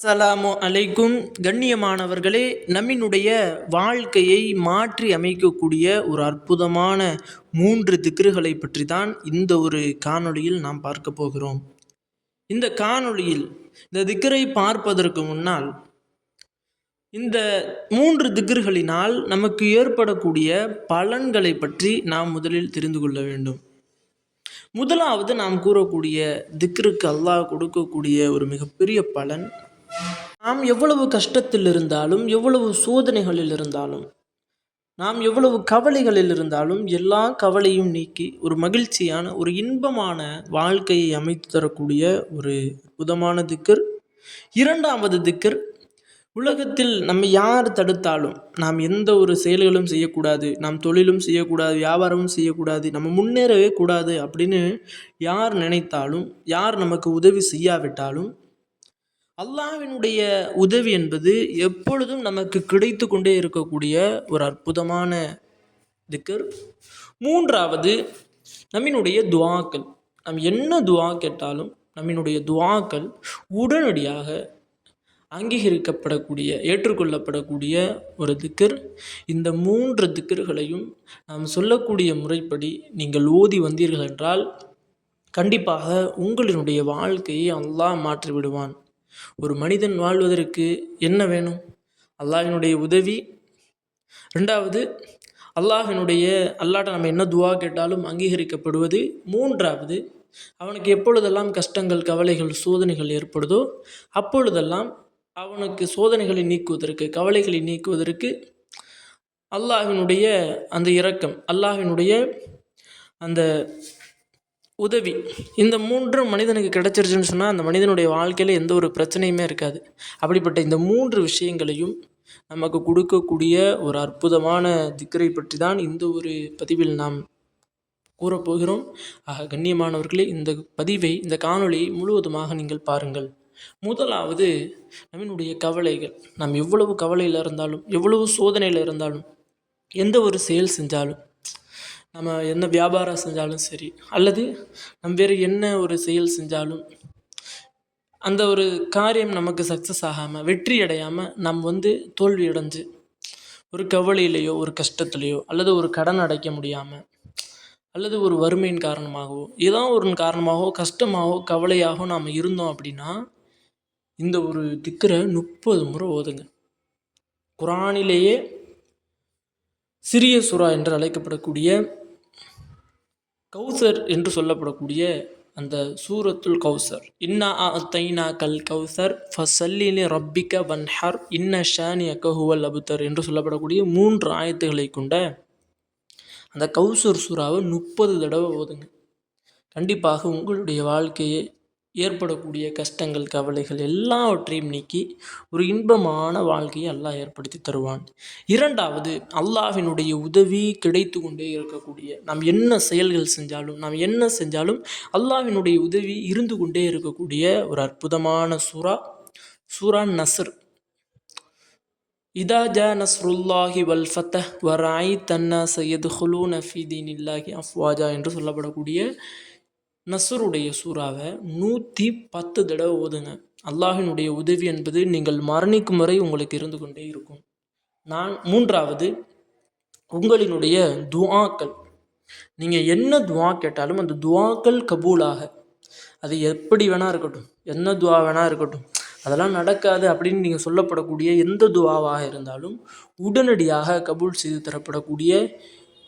அஸ்ஸலாமு அலைக்கும். கண்ணியமானவர்களே நம்மினுடைய வாழ்க்கையை மாற்றி அமைக்கக்கூடிய ஒரு அற்புதமான மூன்று திக்ருகளை பற்றி தான் இந்த ஒரு காணொளியில் நாம் பார்க்க போகிறோம். இந்த காணொளியில் இந்த திக்ரை பார்ப்பதற்கு முன்னால் இந்த மூன்று திக்ருகளினால் நமக்கு ஏற்படக்கூடிய பலன்களை பற்றி நாம் முதலில் தெரிந்து கொள்ள வேண்டும். முதலாவது நாம் கூறக்கூடிய திக்ருக்கு அல்லாஹ் கொடுக்கக்கூடிய ஒரு மிகப்பெரிய பலன் நாம் எவ்வளவு கஷ்டத்தில் இருந்தாலும் எவ்வளவு சோதனைகளில் இருந்தாலும் நாம் எவ்வளவு கவலைகளில் இருந்தாலும் எல்லா கவலையும் நீக்கி ஒரு மகிழ்ச்சியான ஒரு இன்பமான வாழ்க்கையை அமைத்து தரக்கூடிய ஒரு அற்புதமான திக்கர். இரண்டாவது திக்கர் உலகத்தில் நம்ம யார் தடுத்தாலும் நாம் எந்த ஒரு செயல்களும் செய்யக்கூடாது நாம் தொழிலும் செய்யக்கூடாது வியாபாரமும் செய்யக்கூடாது நம்ம முன்னேறவே கூடாது அப்படின்னு யார் நினைத்தாலும் யார் நமக்கு உதவி செய்யாவிட்டாலும் அல்லாவினுடைய உதவி என்பது எப்பொழுதும் நமக்கு கிடைத்து கொண்டே இருக்கக்கூடிய ஒரு அற்புதமான திக்கர். மூன்றாவது நம்மினுடைய துவாக்கள். நாம் என்ன துவா கேட்டாலும் நம்மினுடைய துவாக்கள் உடனடியாக அங்கீகரிக்கப்படக்கூடிய ஏற்றுக்கொள்ளப்படக்கூடிய ஒரு திக்கர். இந்த மூன்று திக்கர்களையும் நாம் சொல்லக்கூடிய முறைப்படி நீங்கள் ஓதி வந்தீர்கள் என்றால் கண்டிப்பாக உங்களினுடைய வாழ்க்கையை அல்லாஹ் மாற்றி விடுவான் ஒரு மனிதன் வாழ்வதற்கு என்ன வேணும்? அல்லாஹினுடைய உதவி. ரெண்டாவது அல்லாஹினுடைய அல்லாட்ட நம்ம என்ன துவா கேட்டாலும் அங்கீகரிக்கப்படுவது. மூன்றாவது அவனுக்கு எப்பொழுதெல்லாம் கஷ்டங்கள் கவலைகள் சோதனைகள் ஏற்படுதோ அப்பொழுதெல்லாம் அவனுக்கு சோதனைகளை நீக்குவதற்கு கவலைகளை நீக்குவதற்கு அல்லாஹினுடைய அந்த இரக்கம் அல்லாஹினுடைய அந்த உதவி. இந்த மூன்று மனிதனுக்கு கிடச்சிருச்சுன்னு சொன்னால் அந்த மனிதனுடைய வாழ்க்கையில் எந்த ஒரு பிரச்சனையுமே இருக்காது. அப்படிப்பட்ட இந்த மூன்று விஷயங்களையும் நமக்கு கொடுக்கக்கூடிய ஒரு அற்புதமான திக்கரை பற்றி தான் இந்த ஒரு பதிவில் நாம் கூறப்போகிறோம். ஆக கண்ணியமானவர்களே இந்த பதிவை இந்த காணொளியை முழுவதுமாக நீங்கள் பாருங்கள். முதலாவது நம்மினுடைய கவலைகள். நாம் எவ்வளவு கவலையில் இருந்தாலும் எவ்வளவு சோதனையில் இருந்தாலும் எந்த ஒரு செயல் செஞ்சாலும் நம்ம என்ன வியாபாரம் செஞ்சாலும் சரி அல்லது நம்ம வேறு என்ன ஒரு செயல் செஞ்சாலும் அந்த ஒரு காரியம் நமக்கு சக்ஸஸ் ஆகாமல் வெற்றி அடையாமல் நம்ம வந்து தோல்வி அடைஞ்சு ஒரு கவலையிலையோ ஒரு கஷ்டத்துலேயோ அல்லது ஒரு கடன் அடைக்க முடியாமல் அல்லது ஒரு வறுமையின் காரணமாகவோ ஏதோ ஒரு காரணமாகவோ கஷ்டமாகவோ கவலையாகவோ நாம் இருந்தோம் அப்படின்னா இந்த ஒரு திக்கரை முப்பது முறை ஓதுங்க. குரானிலேயே சிறிய சுறா என்று அழைக்கப்படக்கூடிய கௌசர் என்று சொல்லப்படக்கூடிய அந்த சூரத்துல் கௌசர். இன்னா தைனா கல் கௌசர் ஃபசல்லினி ரப்பிக்க வன்ஹர் இன்ன ஷானி அக்கஹுவல் அபுத்தர் என்று சொல்லப்படக்கூடிய மூன்று ஆயத்துகளை கொண்ட அந்த கௌசர் சூறாவை முப்பது தடவை ஓதுங்க. கண்டிப்பாக உங்களுடைய வாழ்க்கையை ஏற்படக்கூடிய கஷ்டங்கள் கவலைகள் எல்லாவற்றையும் நீக்கி ஒரு இன்பமான வாழ்க்கையை அல்லாஹ் ஏற்படுத்தி தருவான். இரண்டாவது அல்லாஹினுடைய உதவி கிடைத்து கொண்டே இருக்கக்கூடிய நாம் என்ன செயல்கள் செஞ்சாலும் நாம் என்ன செஞ்சாலும் அல்லாஹினுடைய உதவி இருந்து கொண்டே இருக்கக்கூடிய ஒரு அற்புதமான சூறா சூரா நசர் இதா ஜா நஸ்ருல்லாஹி வல் ஃபத்த வராய் தன்னா சையது ஹுலூன் ஃபீதீன் இல்லாஹி அஃப்வாஜா என்று சொல்லப்படக்கூடிய நசருடைய சூறாவை நூற்றி பத்து தடவை ஓதுங்க. அல்லாஹினுடைய உதவி என்பது நீங்கள் மரணிக்கும் வரை உங்களுக்கு இருந்து கொண்டே இருக்கும். நான் மூன்றாவது உங்களினுடைய துவாக்கள் நீங்கள் என்ன துவா கேட்டாலும் அந்த துவாக்கள் கபூலாக. அது எப்படி வேணா இருக்கட்டும். என்ன துவா வேணா இருக்கட்டும். அதெல்லாம் நடக்காது அப்படின்னு நீங்கள் சொல்லப்படக்கூடிய எந்த துவாவாக இருந்தாலும் உடனடியாக கபூல் செய்து தரப்படக்கூடிய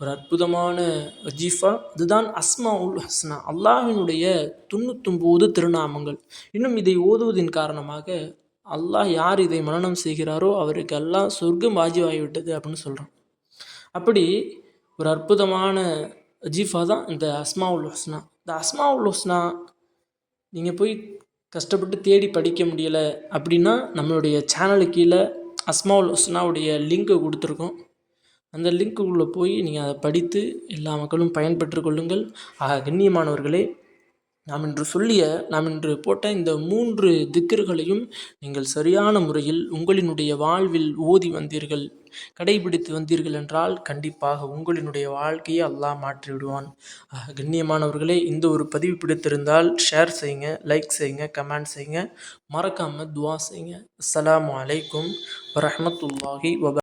ஒரு அற்புதமான வஜீஃபா. இதுதான் அஸ்மா உல் ஹஸ்னா அல்லாஹினுடைய தொண்ணூத்தொம்போது திருநாமங்கள். இன்னும் இதை ஓதுவதின் காரணமாக அல்லாஹ் யார் இதை மனநம் செய்கிறாரோ அவருக்கு எல்லாம் சொர்க்கம் வாஜிவாகிவிட்டது அப்படின்னு சொல்கிறான் அப்படி ஒரு அற்புதமான வஜீஃபா தான் இந்த அஸ்மா உல் ஹஸ்னா. இந்த அஸ்மா உல் ஹஸ்னா நீங்கள் போய் கஷ்டப்பட்டு தேடி படிக்க முடியலை அப்படின்னா நம்மளுடைய சேனலுக்கு கீழே அஸ்மா உல் ஹஸ்னாவுடைய லிங்க்கை கொடுத்துருக்கோம். அந்த லிங்க்குள்ளே போய் நீங்கள் அதை படித்து எல்லா மக்களும் பயன்பெற்று கொள்ளுங்கள். ஆக கண்ணியமானவர்களே நாம் இன்று சொல்லிய நாம் இன்று போட்ட இந்த மூன்று திக்கர்களையும் நீங்கள் சரியான முறையில் உங்களினுடைய வாழ்வில் ஓதி வந்தீர்கள் கடைபிடித்து வந்தீர்கள் என்றால் கண்டிப்பாக உங்களினுடைய வாழ்க்கையை அல்லாஹ் மாற்றிவிடுவான் ஆக, கண்ணியமானவர்களே இந்த ஒரு பதிவு பிடித்திருந்தால் ஷேர் செய்யுங்க லைக் செய்யுங்க கமெண்ட் செய்யுங்க. மறக்காமல் துவா செய்யுங்க. அஸ்ஸலாமு அலைக்கும் வப